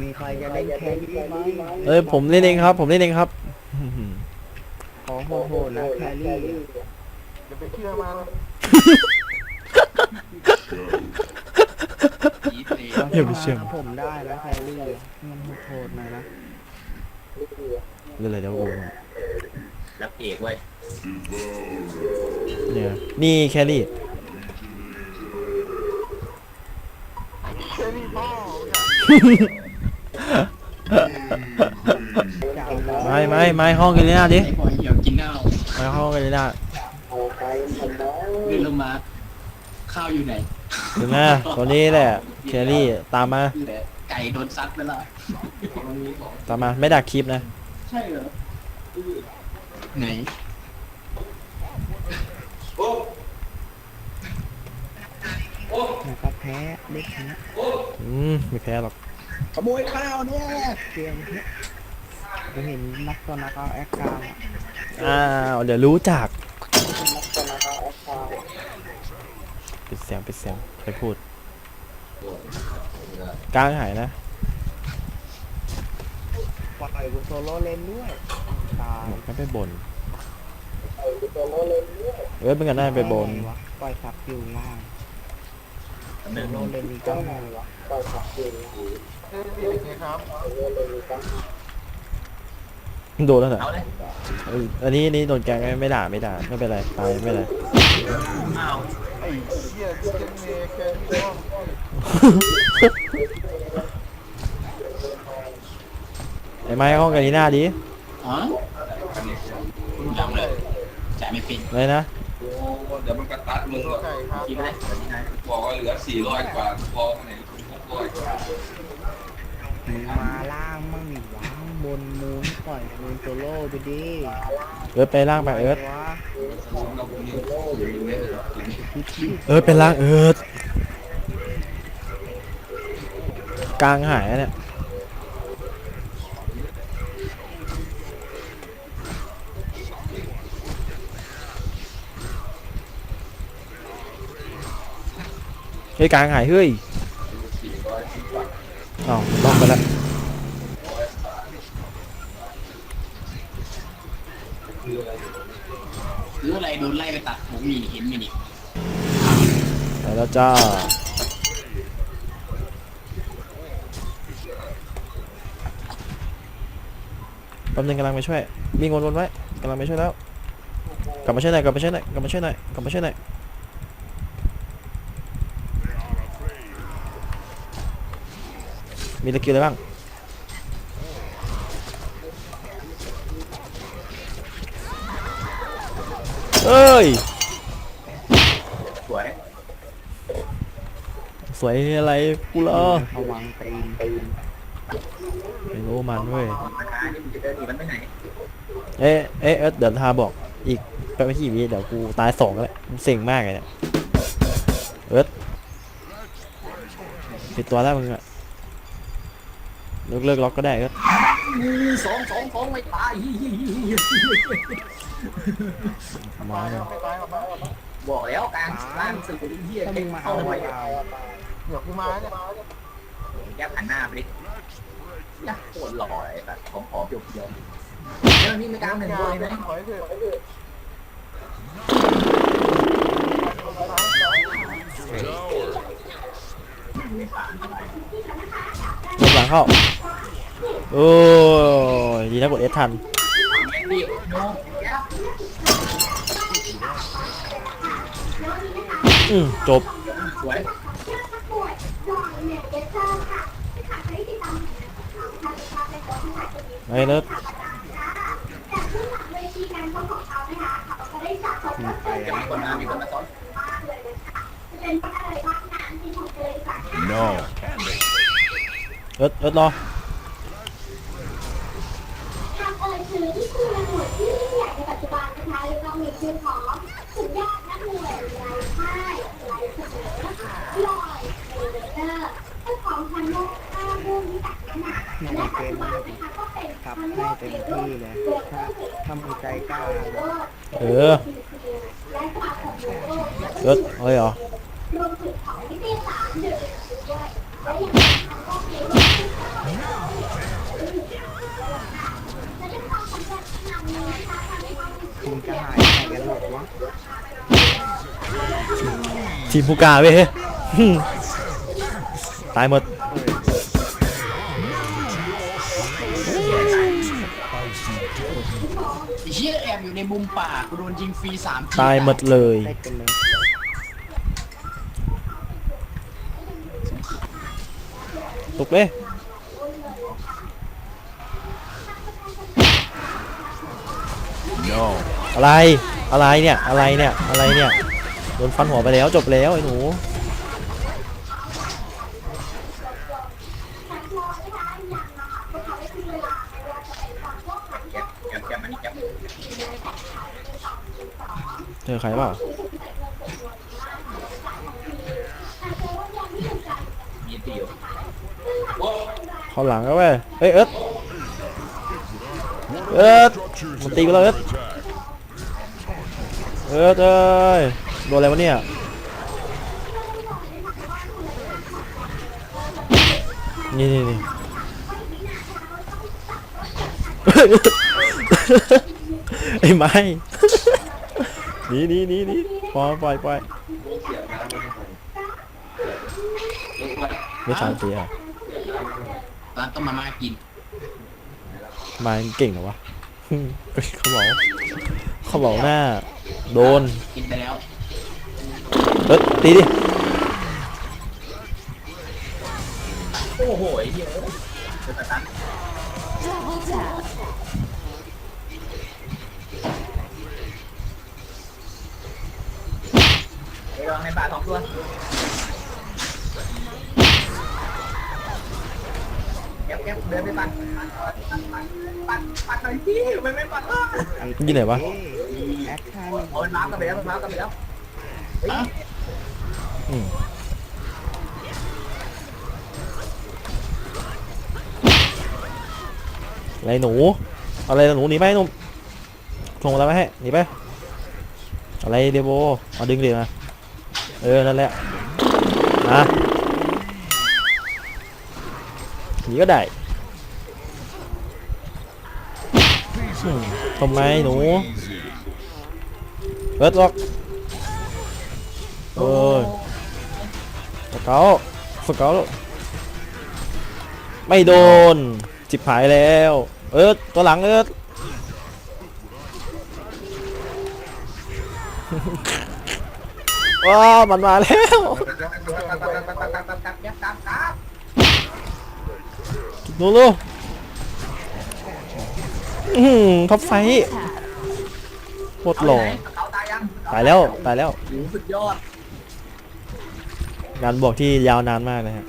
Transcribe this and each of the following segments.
มีใครจะเล่นแครี่ไหมเอ้ยผมเล่นเองครับ ผมเล่นเองครับขอโหดๆนะแครี่อย่าไปเชื่อมันยีดเลยอย่าไปเชื่อครับผมได้นะแครี่มันโหดๆหน่อยนะเล่นเลยเดี๋ยวโอ้โหรับเอกไว้ยเนี่ยนี่แครี่เชื่อนี่พ่อจับเลย ไม่ไม่ไม่ห้องกันเลยนะดิไอ้บอยเหี่ยวกินเหล้าไม่ห้องกันเลยนะเดินลงมา ข้าวอยู่ไหนถึงนะตัวนี้แหละแครี่ตามมาอยู่ไหนไก่โดนซัดไปแล้วตามมาไม่ดักคลิปนะ ใช่เหรอไหนนะครับแพ้เล็กนะอืมไม่แพ้หรอก ขโมยข้าวเนี่ยเกมเนี้ยผมเห็นนักตอนนักเอาแอคกลางอะอ้าวเดี๋ยวรู้จักนักตอนนักเอาแอคกลางปิดเสียงปิดเสียงใครพูดกลางหายนะปล่อยกูโซโล่เล่นด้วยตายไม่ไปบนปล่อยกูโซโล่เล่นด้วยเอ้ยเป็นกันได้ไปบนวะปล่อยสับอยู่ล่างโซโล่เล่นมีก็ได้วะปล่อยสับอยู่ล่าง เชื่อนี่เป็นไงครับโซโล่เล่นมีก็ได้โดนแล้วเหรอเอาเลยเอ้ยอันนี้นี่โดนแกงไม่ด่าไม่ด่าไม่เป็นไรตายไม่เป็นไรอ้าวไอ้เชี่ยเชื่อนี่แค่นี้พ่อไอ้ไม้ห้องกันนี่หน้าดิอ๋อยังเลยจ่ายไม่เป็นเลยนะ เดี๋ยวมันก็ตัดมึงหรอกไก่ครับ คิดไปเลยแบบนี้นะบอกว่าเหลือ 400 กว่าพอไหน600กว่า มึงมาล่างมั่งดิวะบนมูนปล่อยมูนโซโล่ไปดิเอิร์ธไปล่างไปเอิร์ธวะผมกับผมนี่อยู่ในนี้พิชิเอิร์ธไปล่างเอิร์ธกลางหายอะเนี่ยเฮ้ยกลางหายเฮ้ย อ้าวล็อกไปแล้วหรืออะไรโดนไล่ไปตัดผมมีเห็นไหมนี่ไปแล้วจ้าแป๊บนึงกำลังไปช่วยวิ่งวนๆไว้กำลังไปช่วยแล้วกลับมาช่วยหน่อยกลับมาช่วยหน่อยกลับมาช่วยหน่อยกลับมาช่วยหน่อย มีตะกิ้วอะไรบ้างเอ้ย สวยสวยอะไรกูเหรอระวังตีนตีนไม่รู้มันเว้ยมันหานี่มันจะเดินหนีมันไปไหนเอ๊ะเอ๊ะเอ๊ะเดี๋ยวทาบอกอีกแป๊บไม่กี่วิเดี๋ยวกูตายสองแล้วมันเซ็งมากเลยเนี่ยเอิร์ธปิดตัวแล้วมึงอะ เลิกเลิกล็อกก็ได้เอิร์ธสองสองสองไม่ตายมาเลยไม่ตายหรอกมั้งบอกแล้วกลางล่างสื่อเฮียถ้ามึงมาเอาไว้เดี๋ยวกูมาเนี่ยแยักหันหน้าไปดิยักโคตรหล่อไอ้แบบของขอเพียวๆแล้วนี่ไม่กล้าหนึ่งด้วยนะถอยเถ อะลงหลังเข้า โอ้ยดีนะกดเอสทันดิโนยักอืมจบ สวยไอ้เลิศมีไปเดี๋ยวมีคนมามีคนมาซ้อนเอิร์ธเอิร์ธรอ ทางเอ่ยถึงคือหน่วยที่ยิ่งใหญ่ในปัจจุบันนะคะเรามีชื่อของสุดยอดนักมวยไร้พ่ายไร้เสมอลอยเอเดอร์เจ้าของพันโลกห้ารุ่นตักน้ำหนัก ใน และ เก ปัจ ม จุบั นี้ นนะคะก็เป็น ครับ พันโล ให้ ก เต็ ใน ม รุ่น ที่เลยถ้าถ้ามึงใจกล้านะ เออ และสมาคมโลก เอิร์ธเฮ้ยเหรอ รวมถึงของนิตยสารเดอะด้วยและยังมีพันโลกในรุ่นที่ ทีมผู้กล้าเว้ยตายหมดไอ้เชี่ยแอบอยู่ในมุมป่ากูโดนยิงฟรีสามทีตายหมดเลยได้กันเลยตุกเลยอะไรอะไรเนี่ยอะไรเนี่ยอะไรเนี่ย โดนฟันหัวไปแล้วจบแล้วไอ้หนูเจอใครเปล่าเข้าหลังก็เว้ยเฮ้ยเอิร์ธเอิร์ธมันตีกูแล้วเอิร์ธเอิร์ธเอ้ย โดนอะไรวะเนี่ยนี่นี่นี่ไอ้ไม้หนีหนีหนีหนีปล่อยปล่อยปล่อยไม่สามตีอะร้านต้มมาม่ากินมาเก่งเหรอวะเขาบอกเขาบอกหน้า โดนกินไปแล้ว เฮ้ยตีดิโอ้โหไอ้เหี้ยเจอสตันไปลองในป่าสองตัวแก๊ปแก๊ปเดินไปปั่นปั่นปั่นปั่นปั่นปั่นหน่อยพี่ไม่ไม่ปั่นอะยิงไหนวะแอคชั่นโอ้ยมาร์กกันไปแล้วมาร์กกันไปแล้วเฮ้ย อะไรหนู อะไรหนูหนีไปหนุ่มทวงอะไรมาให้หนีไป อะไรเดโบเอาดึงเดี๋ยวมา เออ นั่นแหละนะหนีก็ได้ทำไมหนูเอิร์ดล็อกเอ้ย สเกาต์สเกาต์ไม่โดน จิบหายแล้ว เอิร์ดตัวหลังเอิร์ดว้ามันมาแล้วหนูลูอืมท็อปไฟท์โคตรหล่อตายยังตายแล้ว ตายแล้วสุดยอด งานบวกที่ยาวนานมากนะฮะ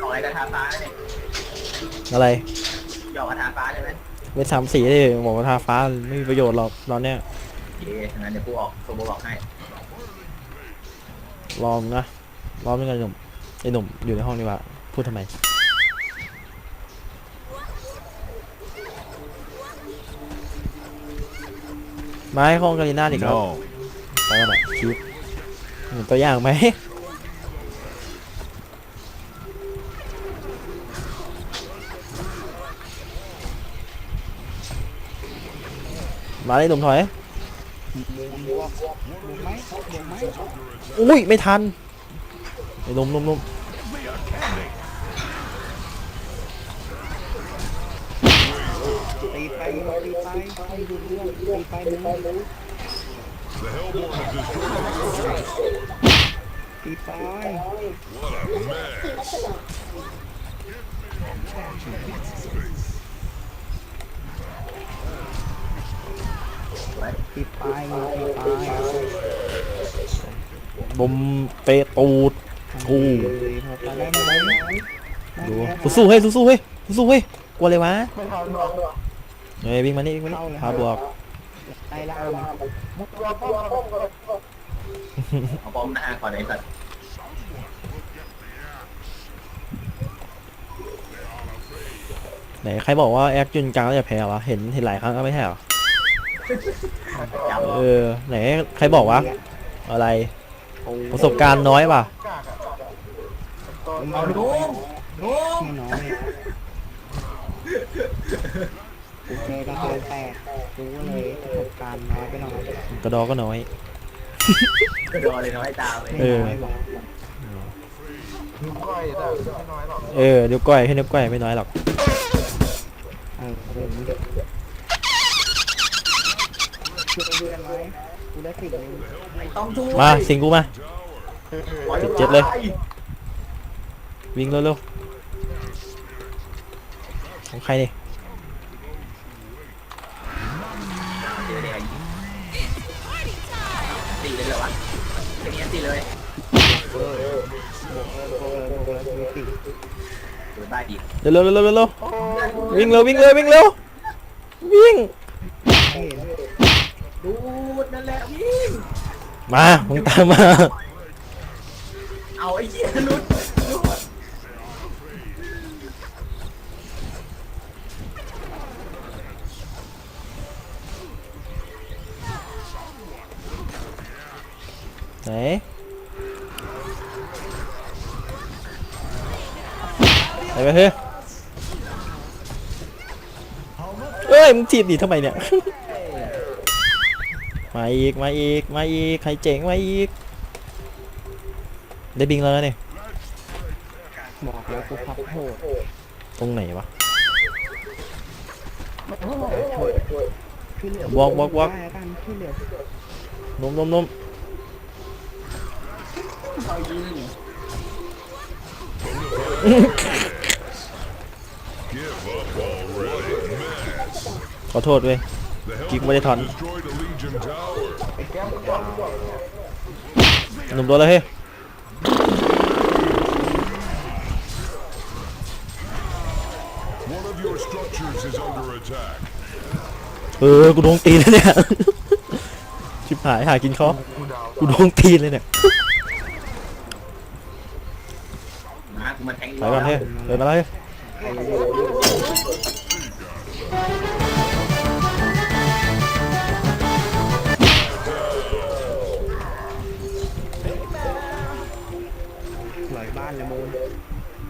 หน่อยกระทาฟ้าเนี่ยอะไรหยอกกระทาฟ้าใช่ไหมเวทสามสีที่บอกว่าทาฟ้าไม่มีประโยชน์หรอกตอนเนี้ยโอเคงั้นเดี๋ยวกูออกโซโบบอกให้รอมนะรอมยังไงหนุ่มไอ้หนุ่มอยู่ในห้องนี่วะพูดทำไมมาให้ห้องกาลิน่าอีกแล้วไปแล้วไหนคลิป เห็นตัวอย่างไหมมาเลยหนุ่มถอยบวกบวกบวกไหมบวกไหมอุ้ย ไม่ทันไอ้หนุ่มหนุ่มหนุ่มตีไปตีไปไม่ดูเรื่องตีไป ตีไปตีปมึงตีไปบมเตะตูดกูเลยพอไปได้ไหมดูสู้เฮ้ยสู้ๆเฮ้ยสู้ๆเฮ้ยกลัวเลยวะไม่ทันหรอกเฮ้ยวิ่งมานี่วิ่งมานี่พาบวก ไล่ล่ามันมุดตัวป้อมป้อมกันเอาปอมหน้าก่อนไอ้สัตว์ไหนใครบอกว่าแอคจุนกลางแล้วจะแพ้วะ เห็นเห็นหลายครั้งก็ไม่แพ้หรอเออไหนใครบอกวะ อะไร ประสบการณ์น้อยป่ะเอาดูดูน้อย เนี่ยกูเจอกระเทยแตกกูก็เลยประสบการณ์น้อยไปหน่อยกระดอก็น้อย ก็โดนเลยน้อยตาเลยเออ ไม่น้อยหรอกนิ้วก้อยแต่ไม่น้อยหรอกเออเดี๋ยวก้อยให้นิ้วก้อยไม่น้อยหรอก เออเดี๋ยวนี้ช่วยเพื่อนไหมกูได้สิ่งหนึงไม่ต้องช่วยมาสิงกูมา ปล่อยเจ็ดเลยไปวิ่งเร็วๆของใครนี่เอย่างเงี้ยตีเลยบวกเลยบวกเวกเลยมีสิ่งโดนบ้าดีเร็วเร็วเร็วเร็วเร็ววิ่งเร็ววิ่งเร็ววิ่งเร็ววิ่งดูดนั่นแหละวิ่งมามึงตามมาเอาไอ้เหี้ยลุดลุด ไหนไหนไปเฮ้ยเอ้ยมึงถีบดิทำไมเนี่ย มาอีก มาอีก มาอีก ใครเจ๋งมาอีก ได้บิงแล้วนะเนี่ยบอกแล้วกูพับโหดตรงไหนวะโหดที่เหลือกวอกวอกได้แล้วกันที่เหลือนมนมนม ขอโทษเว้ยกิ๊กไม่ได้ถอนหนุ่มโดนแล้วเฮ้ยเออ กูโดนตีนแล้วเนี่ย ชิบหายหากินคอกูโดนตีเลยเนี่ย ไปก่อนเฮ้ยเดินมาแล้วเฮ้ยลอยบ้านเลยมูน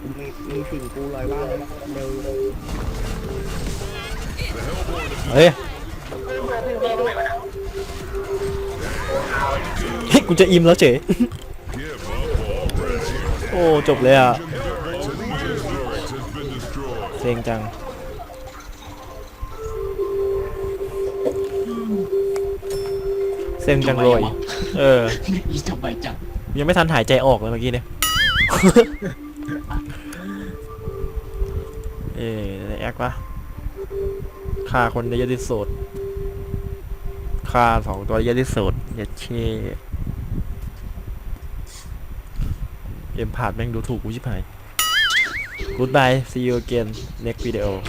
กูมีมีสิ่งกูลอยบ้านเลยเร็วเฮ้ยเฮ้ยกูจะอิ่มแล้วเจ๋ Give up already. โอ้จบเลยอะ เซ็งจัง เซ็งจังเลยเอออีทำไมจังยังไม่ทันหายใจออกเลยเมื่อกี้เนี่ย เอ๊ะแอควะฆ่าคนได้เยอะที่สุดฆ่าสองตัวเยอะที่สุดอย่าเช่เอ็มพาดแม่งดูถูกกูชิบหาย Goodbye see you again next video